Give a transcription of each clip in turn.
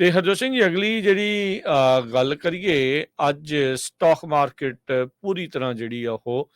ਤੇ ਹਰਜੋਤ ਸਿੰਘ ਜੀ ਅਗਲੀ ਜਿਹੜੀ ਗੱਲ ਕਰੀਏ ਅੱਜ ਸਟਾਕ ਮਾਰਕੀਟ ਪੂਰੀ ਤਰ੍ਹਾਂ ਜਿਹੜੀ ਆ ਉਹ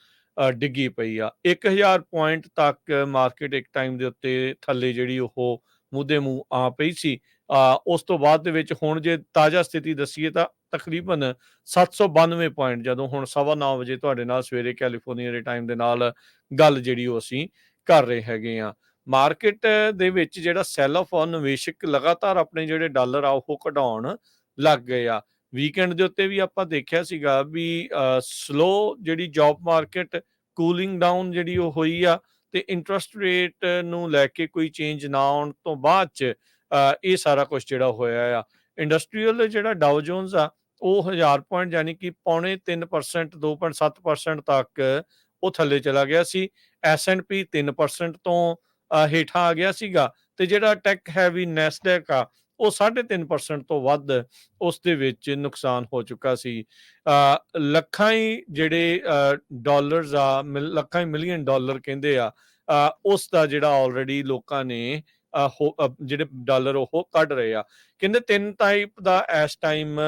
ਡਿੱਗੀ ਪਈ ਆ। 1000 ਪੁਆਇੰਟ ਤੱਕ ਮਾਰਕੀਟ ਇੱਕ ਟਾਈਮ ਦੇ ਉੱਤੇ ਥੱਲੇ ਜਿਹੜੀ ਉਹ ਮੁੱਦੇ ਮੂੰਹ ਆ ਪਈ ਸੀ। ਅ, ਉਸ ਤੋਂ ਬਾਅਦ ਦੇ ਵਿੱਚ ਹੁਣ ਜੇ ਤਾਜ਼ਾ ਸਥਿਤੀ ਦੱਸੀਏ ਤਾਂ ਤਕਰੀਬਨ 792 ਪੁਆਇੰਟ ਜਦੋਂ ਹੁਣ 9:30 ਵਜੇ ਤੁਹਾਡੇ ਨਾਲ ਸਵੇਰੇ ਕੈਲੀਫੋਰਨੀਆ ਦੇ ਟਾਈਮ ਦੇ ਨਾਲ ਗੱਲ ਜਿਹੜੀ ਉਹ ਅਸੀਂ ਕਰ ਰਹੇ ਹੈਗੇ ਆ। ਮਾਰਕੀਟ ਦੇ ਵਿੱਚ ਜਿਹੜਾ ਸੈਲ ਆਫ ਔਨ ਨਿਵੇਸ਼ਕ ਲਗਾਤਾਰ ਆਪਣੇ ਜਿਹੜੇ ਡਾਲਰ ਆ ਉਹ ਕਢਾਉਣ ਲੱਗ ਗਏ ਆ। ਵੀਕਐਂਡ ਦੇ ਉੱਤੇ ਵੀ ਆਪਾਂ ਦੇਖਿਆ ਸੀਗਾ ਵੀ ਸਲੋ ਜਿਹੜੀ ਜੌਬ ਮਾਰਕੀਟ ਕੂਲਿੰਗ ਡਾਊਨ ਜਿਹੜੀ ਉਹ ਹੋਈ ਆ ਤੇ ਇੰਟਰਸਟ ਰੇਟ ਨੂੰ ਲੈ ਕੇ ਕੋਈ ਚੇਂਜ ਨਾ ਆਉਣ ਤੋਂ ਬਾਅਦ ਚ ਇਹ ਸਾਰਾ ਕੁਝ ਜਿਹੜਾ ਹੋਇਆ ਆ। ਇੰਡਸਟਰੀਅਲ ਜਿਹੜਾ ਡਾਓ ਜੋਨਸ ਆ, ਉਹ 1000 ਪੁਆਇੰਟ ਯਾਨੀ ਕਿ ਪੌਣੇ 3% 2.7% ਤੱਕ ਉਹ ਥੱਲੇ ਚਲਾ ਗਿਆ ਸੀ। ਐਸ&ਪੀ 3% ਤੋਂ ਹੇਠਾਂ ਆ ਗਿਆ ਸੀਗਾ ਤੇ ਜਿਹੜਾ ਟੈਕ ਹੈਵੀ ਨੈਸਡੈਕ ਆ ਉਹ 3.5% ਤੋਂ ਵੱਧ ਉਸ ਦੇ ਵਿੱਚ ਨੁਕਸਾਨ ਹੋ ਚੁੱਕਾ ਸੀ। ਲੱਖਾਂ ਹੀ ਜਿਹੜੇ ਡਾਲਰਸ ਆ ਮਿਲ- ਲੱਖਾਂ ਹੀ ਮਿਲੀਅਨ ਡਾਲਰ ਕਹਿੰਦੇ ਆ ਅ, ਉਸ ਦਾ ਜਿਹੜਾ ਆਲਰੇਡੀ ਲੋਕਾਂ ਨੇ ਜਿਹੜੇ ਡਾਲਰ ਉਹ ਕੱਢ ਰਹੇ ਆ। ਕਹਿੰਦੇ ਤਿੰਨ ਟਾਈਪ ਦਾ ਇਸ ਟਾਈਮ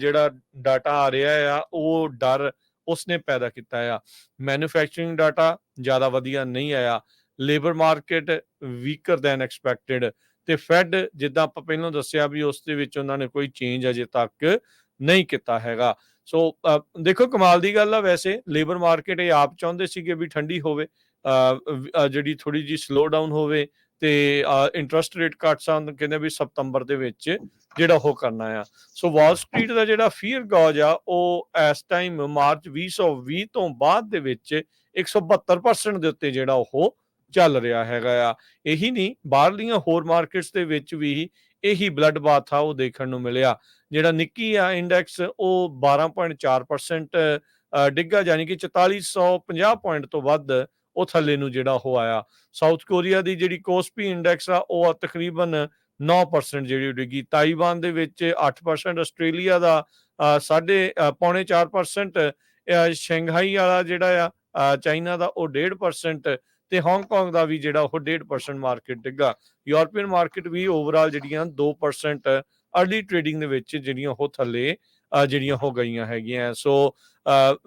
ਜਿਹੜਾ ਡਾਟਾ ਆ ਰਿਹਾ ਆ ਉਹ ਡਰ ਉਸਨੇ ਪੈਦਾ ਕੀਤਾ ਆ। ਮੈਨੂਫੈਕਚਰਿੰਗ ਡਾਟਾ ਜ਼ਿਆਦਾ ਵਧੀਆ ਨਹੀਂ ਆਇਆ। Labour market weaker than expected. ਤੇ ਫੈਡ ਜਿੱਦਾਂ ਆਪਾਂ ਪਹਿਲਾਂ ਦੱਸਿਆ ਵੀ ਉਸ ਦੇ ਵਿੱਚ ਉਹਨਾਂ ਨੇ ਕੋਈ ਚੇਂਜ ਅਜੇ ਤੱਕ ਨਹੀਂ ਕੀਤਾ ਹੈਗਾ। ਸੋ ਦੇਖੋ ਕਮਾਲ ਦੀ ਗੱਲ ਆ ਵੈਸੇ ਲੇਬਰ ਮਾਰਕੀਟ ਇਹ ਆਪ ਚਾਹੁੰਦੇ ਸੀਗੇ ਵੀ ਠੰਡੀ ਹੋਵੇ ਅ, ਵ- ਜਿਹੜੀ ਥੋੜੀ ਜੀ ਸਲੋ ਡਾਊਨ ਹੋਵੇ ਤੇ ਇੰਟਰਸਟ ਰੇਟ ਕੱਟਸ ਆ ਕਹਿੰਦੇ ਵੀ ਸਤੰਬਰ ਦੇ ਵਿੱਚ ਜਿਹੜਾ ਉਹ ਕਰਨਾ ਆ। ਸੋ ਵਾਲ ਸਟਰੀਟ ਦਾ ਜਿਹੜਾ ਫੀਅਰ ਗੌਜ ਆ ਉਹ ਇਸ ਟਾਈਮ ਮਾਰਚ 2020 ਤੋਂ ਬਾਅਦ ਦੇ ਵਿੱਚ 172% ਦੇ ਉੱਤੇ ਜਿਹੜਾ ਉਹ ਚੱਲ ਰਿਹਾ ਹੈਗਾ ਆ। ਇਹੀ ਨਹੀਂ ਬਾਹਰਲੀਆਂ ਹੋਰ ਮਾਰਕੀਟਸ ਦੇ ਵਿੱਚ ਵੀ ਇਹੀ ਬਲੱਡ ਬਾਥ ਆ ਉਹ ਦੇਖਣ ਨੂੰ ਮਿਲਿਆ। ਜਿਹੜਾ ਨਿੱਕੀ ਆ ਇੰਡੈਕਸ ਉਹ 12.4% ਅ, ਡਿੱਗਾ ਯਾਨੀ ਕਿ 4450 ਪੁਆਇੰਟ ਤੋਂ ਵੱਧ ਉਹ ਥੱਲੇ ਨੂੰ ਜਿਹੜਾ ਉਹ ਆਇਆ। ਸਾਊਥ ਕੋਰੀਆ ਦੀ ਜਿਹੜੀ ਕੋਸਪੀ ਇੰਡੈਕਸ ਆ ਉਹ ਤਕਰੀਬਨ 9% ਜਿਹੜੀ ਉਹ ਡਿੱਗੀ। ਤਾਈਵਾਨ ਦੇ ਵਿੱਚ 8% ਆਸਟ੍ਰੇਲੀਆ ਦਾ ਅ, ਸਾਢੇ ਅ, ਪੌਣੇ 4% ਸ਼ੰਘਾਈ ਵਾਲਾ ਜਿਹੜਾ ਆ ਚਾਈਨਾ ਦਾ ਉਹ 1.5% ਤੇ ਹਾਂਗਕਾਂਗ ਦਾ ਵੀ ਜਿਹੜਾ ਉਹ 1.5% ਮਾਰਕੀਟ ਡਿੱਗਾ। ਯੂਰਪੀਅਨ ਮਾਰਕੀਟ ਵੀ ਓਵਰਆਲ ਜਿਹੜੀਆਂ 2% ਅਰਲੀ ਟ੍ਰੇਡਿੰਗ ਦੇ ਵਿੱਚ ਜਿਹੜੀਆਂ ਉਹ ਥੱਲੇ ਜਿਹੜੀਆਂ ਹੋ ਗਈਆਂ ਹੈਗੀਆਂ। ਸੋ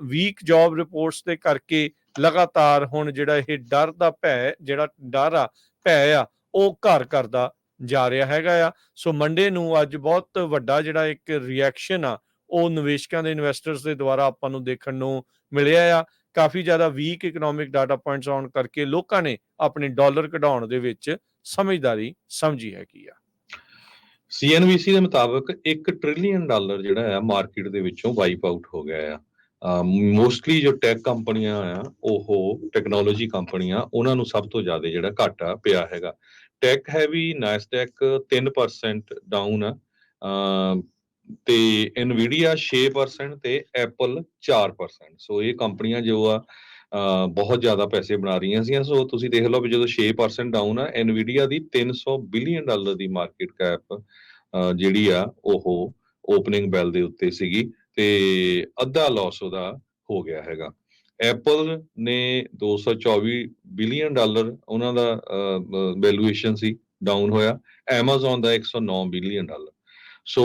ਵੀਕ ਜੌਬ ਰਿਪੋਰਟਸ ਦੇ ਕਰਕੇ ਲਗਾਤਾਰ ਹੁਣ ਜਿਹੜਾ ਇਹ ਡਰ ਦਾ ਭੈ, ਜਿਹੜਾ ਡਰ ਆ, ਭੈ ਆ, ਉਹ ਘਰ ਕਰਦਾ ਜਾ ਰਿਹਾ ਹੈਗਾ ਆ। ਸੋ ਮੰਡੇ ਨੂੰ ਅੱਜ ਬਹੁਤ ਵੱਡਾ ਜਿਹੜਾ ਇੱਕ ਰਿਐਕਸ਼ਨ ਆ, ਉਹ ਨਿਵੇਸ਼ਕਾਂ ਦੇ ਇਨਵੈਸਟਰਸ ਦੇ ਦੁਆਰਾ ਆਪਾਂ ਨੂੰ ਦੇਖਣ ਨੂੰ ਮਿਲਿਆ ਆ। ਕਾਫੀ ਜ਼ਿਆਦਾ ਵੀਕ ਇਕਨੋਮਿਕ ਡਾਟਾ ਪੁਆਇੰਟਸ ਆਉਣ ਕਰਕੇ ਲੋਕਾਂ ਨੇ ਆਪਣੇ ਡਾਲਰ ਕਢਾਉਣ ਦੇ ਵਿੱਚ ਸਮਝਦਾਰੀ ਸਮਝੀ ਹੈਗੀ ਆ। ਸੀਐਨਬੀਸੀ ਦੇ ਮੁਤਾਬਕ 1 ਟ੍ਰਿਲੀਅਨ ਡਾਲਰ ਜਿਹੜਾ ਆ ਮਾਰਕੀਟ ਦੇ ਵਿੱਚੋਂ ਵਾਈਪ ਆਊਟ ਹੋ ਗਿਆ ਆ। ਮੋਸਟਲੀ ਜੋ ਟੈਕ ਕੰਪਨੀਆਂ ਆ, ਉਹ ਟੈਕਨੋਲੋਜੀ ਕੰਪਨੀਆਂ, ਉਹਨਾਂ ਨੂੰ ਸਭ ਤੋਂ ਜ਼ਿਆਦਾ ਜਿਹੜਾ ਘਾਟਾ ਪਿਆ ਹੈਗਾ। ਟੈਕ ਹੈਵੀ ਨੈਸਡੈਕ 3% ਡਾਊਨ ਆ। ਤੇ ਨਵੀਡੀਆ 6% ਤੇ ਐਪਲ 4% ਸੋ ਇਹ ਕੰਪਨੀਆਂ ਜੋ ਆ ਬਹੁਤ ਜ਼ਿਆਦਾ ਪੈਸੇ ਬਣਾ ਰਹੀਆਂ ਸੀ ਸੋ ਤੁਸੀਂ ਦੇਖ ਲਓ ਵੀ ਜਦੋਂ 6% ਡਾਊਨ ਆ ਨਵੀਡੀਆ ਦੀ 300 ਬਿਲੀਅਨ ਡਾਲਰ ਦੀ ਮਾਰਕੀਟ ਕੈਪ ਜਿਹੜੀ ਆ ਉਹ ਓਪਨਿੰਗ ਬੈਲ ਦੇ ਉੱਤੇ ਸੀਗੀ ਤੇ ਅੱਧਾ ਲਾਸ ਉਹਦਾ ਹੋ ਗਿਆ ਹੈਗਾ। ਐਪਲ ਨੇ 224 ਬਿਲੀਅਨ ਡਾਲਰ ਉਹਨਾਂ ਦਾ ਵੈਲੂਏਸ਼ਨ ਸੀ ਡਾਊਨ ਹੋਇਆ। Amazon ਦਾ 109 billion dollar. So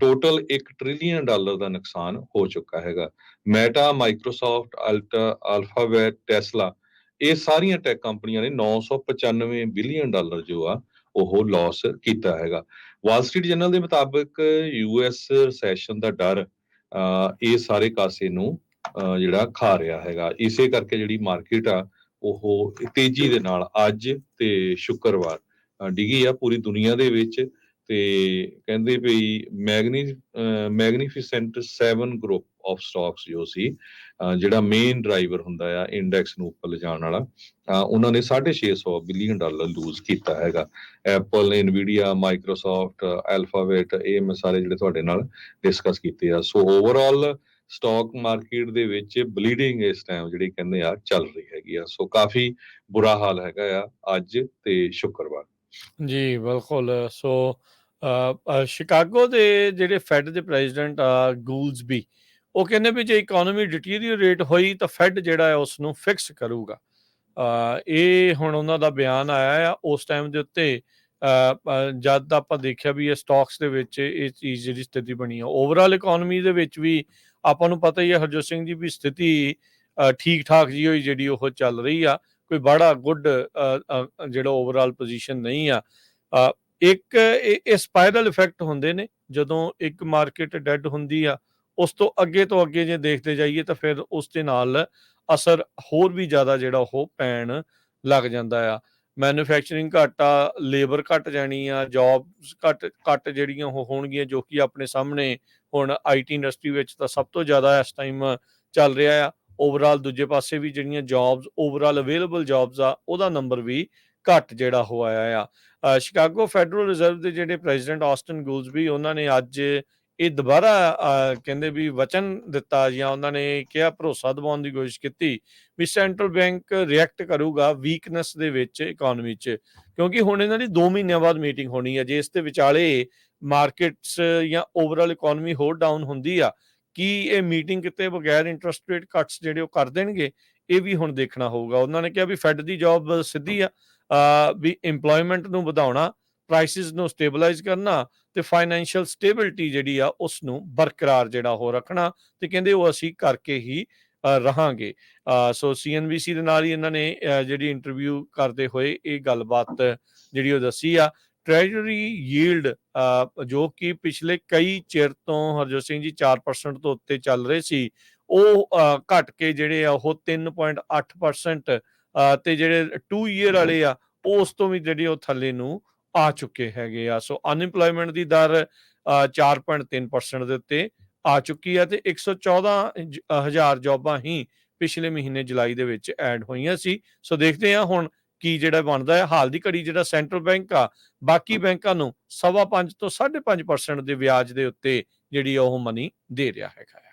total 1 trillion dollar ਦਾ ਨੁਕਸਾਨ ਹੋ ਚੁੱਕਾ ਹੈਗਾ। ਮੈਟਾ ਮਾਈਕਰੋਸਾਫਟ ਅਲਟਾ ਅਲਫਾਬੈਟ ਟੈਸਲਾ ਇਹ ਸਾਰੀਆਂ ਟੈਕ ਕੰਪਨੀਆਂ ਨੇ 995 ਬਿਲੀਅਨ ਡਾਲਰ ਜੋ ਆ, ਉਹ ਲਾਸ ਕੀਤਾ ਹੈਗਾ। ਵਾਲ ਸਟਰੀਟ ਜਰਨਲ ਦੇ ਮੁਤਾਬਕ ਯੂਐਸ ਰੈਸੈਸ਼ਨ ਦਾ ਡਰ ਇਹ ਸਾਰੇ ਕਾਸੇ ਨੂੰ ਜਿਹੜਾ ਖਾ ਰਿਹਾ ਹੈਗਾ। ਇਸੇ ਕਰਕੇ ਜਿਹੜੀ ਮਾਰਕੀਟ ਆ, ਉਹ ਤੇਜ਼ੀ ਦੇ ਨਾਲ ਅੱਜ ਤੇ ਸ਼ੁੱਕਰਵਾਰ ਡਿੱਗੀ ਆ ਪੂਰੀ ਦੁਨੀਆ ਦੇ ਵਿੱਚ। ਤੇ ਕਹਿੰਦੇ ਵੀ magni magnificent 7 group of stocks ਜੋ ਸੀ ਜਿਹੜਾ ਮੇਨ ਡਰਾਈਵਰ ਹੁੰਦਾ ਆ ਇੰਡੈਕਸ ਨੂੰ ਉੱਪਰ ਲਿਜਾਣ ਵਾਲਾ ਉਹਨਾਂ ਨੇ 650 ਬਿਲੀਅਨ ਡਾਲਰ ਲੂਜ਼ ਕੀਤਾ ਹੈਗਾ। ਐਪਲ ਇਨਵੀਡੀਆ ਮਾਈਕਰੋਸਾਫਟ ਐਲਫਾਬੈਟ ਇਹ ਮੈਂ ਸਾਰੇ ਜਿਹੜੇ ਤੁਹਾਡੇ ਨਾਲ ਡਿਸਕਸ ਕੀਤੇ ਆ। ਸੋ ਓਵਰਆਲ ਸਟਾਕ ਮਾਰਕੀਟ ਦੇ ਵਿੱਚ ਬਲੀਡਿੰਗ ਇਸ ਟਾਈਮ ਜਿਹੜੀ ਕਹਿੰਦੇ ਆ ਚੱਲ ਰਹੀ ਹੈਗੀ ਆ। ਸੋ ਕਾਫੀ ਬੁਰਾ ਹਾਲ ਹੈਗਾ ਆ ਅੱਜ ਤੇ ਸ਼ੁੱਕਰਵਾਰ। ਜੀ, ਬਿਲਕੁਲ। ਸੋ ਸ਼ਿਕਾਗੋ ਦੇ ਜਿਹੜੇ ਫੈਡ ਦੇ ਪ੍ਰੈਜ਼ੀਡੈਂਟ ਆ ਗੂਲਸਬੀ ਉਹ ਕਹਿੰਦੇ ਵੀ ਜੇ ਇਕਨੋਮੀ ਡਿਟੀਰੀਓਰੇਟ ਹੋਈ ਤਾਂ ਫੈਡ ਜਿਹੜਾ ਹੈ ਉਸ ਨੂੰ ਫਿਕਸ ਕਰੂਗਾ ਇਹ ਹੁਣ ਉਹਨਾਂ ਦਾ ਬਿਆਨ ਆਇਆ ਆ ਉਸ ਟਾਈਮ ਦੇ ਉੱਤੇ ਅ, ਅ, ਜਦ ਆਪਾਂ ਦੇਖਿਆ ਵੀ ਇਹ ਸਟਾਕਸ ਦੇ ਵਿੱਚ ਇਹ ਚੀਜ਼ ਜਿਹੜੀ ਸਥਿਤੀ ਬਣੀ ਆ ਓਵਰਆਲ ਇਕਨੋਮੀ ਦੇ ਵਿੱਚ ਵੀ ਆਪਾਂ ਨੂੰ ਪਤਾ ਹੀ ਹੈ ਹਰਜੋਤ ਸਿੰਘ ਜੀ ਵੀ ਸਥਿਤੀ ਠੀਕ ਠਾਕ ਜੀ ਹੋਈ ਜਿਹੜੀ ਉਹ ਚੱਲ ਰਹੀ ਆ ਕੋਈ ਬੜਾ ਗੁੱਡ ਜਿਹੜਾ ਓਵਰਆਲ ਪੋਜੀਸ਼ਨ ਨਹੀਂ ਆ। ਇੱਕ ਇਹ ਇਹ ਇਫੈਕਟ ਹੁੰਦੇ ਨੇ, ਜਦੋਂ ਇੱਕ ਮਾਰਕੀਟ ਡੈਡ ਹੁੰਦੀ ਆ, ਉਸ ਤੋਂ ਅੱਗੇ ਤੋਂ ਅੱਗੇ ਜੇ ਦੇਖਦੇ ਜਾਈਏ ਤਾਂ ਫਿਰ ਉਸ ਦੇ ਨਾਲ ਅਸਰ ਹੋਰ ਵੀ ਜ਼ਿਆਦਾ ਜਿਹੜਾ ਉਹ ਪੈਣ ਲੱਗ ਜਾਂਦਾ ਆ। ਮੈਨੂਫੈਕਚਰਿੰਗ ਘੱਟ ਆ ਲੇਬਰ ਘੱਟ ਜਾਣੀ ਆ ਜੌਬਸ ਘੱਟ ਘੱਟ ਜਿਹੜੀਆਂ ਉਹ ਹੋਣਗੀਆਂ, ਜੋ ਕਿ ਆਪਣੇ ਸਾਹਮਣੇ ਹੁਣ ਆਈਟੀ ਇੰਡਸਟਰੀ ਵਿੱਚ ਤਾਂ ਸਭ ਤੋਂ ਜ਼ਿਆਦਾ ਇਸ ਟਾਈਮ ਚੱਲ ਰਿਹਾ ਆ। ਓਵਰਆਲ ਦੂਜੇ ਪਾਸੇ ਵੀ ਜਿਹੜੀਆਂ ਜੌਬਸ ਓਵਰਆਲ ਅਵੇਲੇਬਲ ਜੌਬਸ ਆ, ਉਹਦਾ ਨੰਬਰ ਵੀ ਘੱਟ ਜਿਹੜਾ ਹੋ ਆਇਆ ਆ। ਸ਼ਿਕਾਗੋ ਫੈਡਰਲ ਰਿਜ਼ਰਵ ਦੇ ਜਿਹੜੇ ਪ੍ਰੈਜ਼ੀਡੈਂਟ ਆਸਟਨ ਗੂਲਸਬੀ ਉਹਨਾਂ ਨੇ ਅੱਜ ਇਹ ਦੁਬਾਰਾ ਕਹਿੰਦੇ ਵੀ ਵਚਨ ਦਿੱਤਾ ਜਾਂ ਉਹਨਾਂ ਨੇ ਕਿਹਾ ਭਰੋਸਾ ਦਿਵਾਉਣ ਦੀ ਕੋਸ਼ਿਸ਼ ਕੀਤੀ ਵੀ ਸੈਂਟਰਲ ਬੈਂਕ ਰਿਐਕਟ ਕਰੂਗਾ ਵੀਕਨੈਸ ਦੇ ਵਿੱਚ ਇਕਨੋਮੀ 'ਚ। ਕਿਉਂਕਿ ਹੁਣ ਇਹਨਾਂ ਦੀ 2 ਮਹੀਨਿਆਂ ਬਾਅਦ ਮੀਟਿੰਗ ਹੋਣੀ ਹੈ ਜੇ ਇਸ ਦੇ ਵਿਚਾਲੇ ਮਾਰਕੀਟਸ ਜਾਂ ਓਵਰਆਲ ਇਕਨੋਮੀ ਹੋਰ ਡਾਊਨ ਹੁੰਦੀ ਆ, ਕੀ ਇਹ ਮੀਟਿੰਗ ਕਿਤੇ ਬਗੈਰ ਇੰਟਰਸਟ ਰੇਟ ਕੱਟਸ ਜਿਹੜੇ ਉਹ ਕਰ ਦੇਣਗੇ, ਇਹ ਵੀ ਹੁਣ ਦੇਖਣਾ ਹੋਊਗਾ। ਉਹਨਾਂ ਨੇ ਕਿਹਾ ਵੀ ਫੈਡ ਦੀ ਜੌਬ ਸਿੱਧੀ ਆ ਵੀ EMPLOYMENT ਨੂੰ ਵਧਾਉਣਾ ਪ੍ਰਾਈਸਿਸ ਨੂੰ ਸਟੇਬਲਾਈਜ਼ ਕਰਨਾ ਤੇ ਫਾਈਨੈਂਸ਼ੀਅਲ ਸਟੇਬਿਲਟੀ ਜਿਹੜੀ ਆ ਉਸ ਨੂੰ ਬਰਕਰਾਰ ਜਿਹੜਾ ਹੋ ਰੱਖਣਾ ਤੇ ਕਹਿੰਦੇ ਉਹ ਅਸੀਂ ਕਰਕੇ ਹੀ ਅ, ਰਹਾਂਗੇ। ਅ, ਸੋ ਸੀਐਨਬੀਸੀ ਦੇ ਨਾਲ ਹੀ ਇਹਨਾਂ ਨੇ ਜਿਹੜੀ ਇੰਟਰਵਿਊ ਕਰਦੇ ਹੋਏ ਇਹ ਗੱਲਬਾਤ ਜਿਹੜੀ ਉਹ ਦੱਸੀ ਆ। ਟ੍ਰੈਜਰੀ ਯੀਲਡ ਜੋ ਕਿ ਪਿਛਲੇ ਕਈ ਚਿਰ ਤੋਂ ਹਰਜੋਤ ਸਿੰਘ ਜੀ 4% ਤੋਂ ਉੱਤੇ ਚੱਲ ਰਹੇ ਸੀ ਉਹ ਅ, ਘਟ ਕੇ ਜਿਹੜੇ ਆ ਉਹ 3.8% ਅ, ਤੇ ਜਿਹੜੇ 2 ਈਅਰ ਵਾਲੇ ਆ ਉਹ ਉਸ ਤੋਂ ਵੀ ਜਿਹੜੀ ਉਹ ਥੱਲੇ ਨੂੰ ਆ ਚੁੱਕੇ ਹੈਗੇ ਆ। ਸੋ ਅਨਇੰਪਲੋਇਮੈਂਟ ਦੀ ਦਰ ਅ, 4.3% ਦੇ ਉੱਤੇ ਆ ਚੁੱਕੀ ਆ ਤੇ 114 ਜ- ਅ, ਹਜ਼ਾਰ ਜੌਬਾਂ ਹੀ ਪਿਛਲੇ ਮਹੀਨੇ ਜੁਲਾਈ ਦੇ ਵਿੱਚ ਐਡ ਹੋਈਆਂ ਸੀ। ਸੋ ਦੇਖਦੇ ਹਾਂ ਹੁਣ ਕੀ ਜਿਹੜਾ ਬਣਦਾ ਹੈ। ਹਾਲ ਦੀ ਘੜੀ ਜਿਹੜਾ ਸੈਂਟਰਲ ਬੈਂਕ ਆ ਬਾਕੀ ਬੈਂਕਾਂ ਨੂੰ 5.5 ਤੋਂ 5.5% ਦੇ ਵਿਆਜ ਦੇ ਉੱਤੇ ਜਿਹੜੀ ਆ ਉਹ ਮਨੀ ਦੇ ਰਿਹਾ ਹੈਗਾ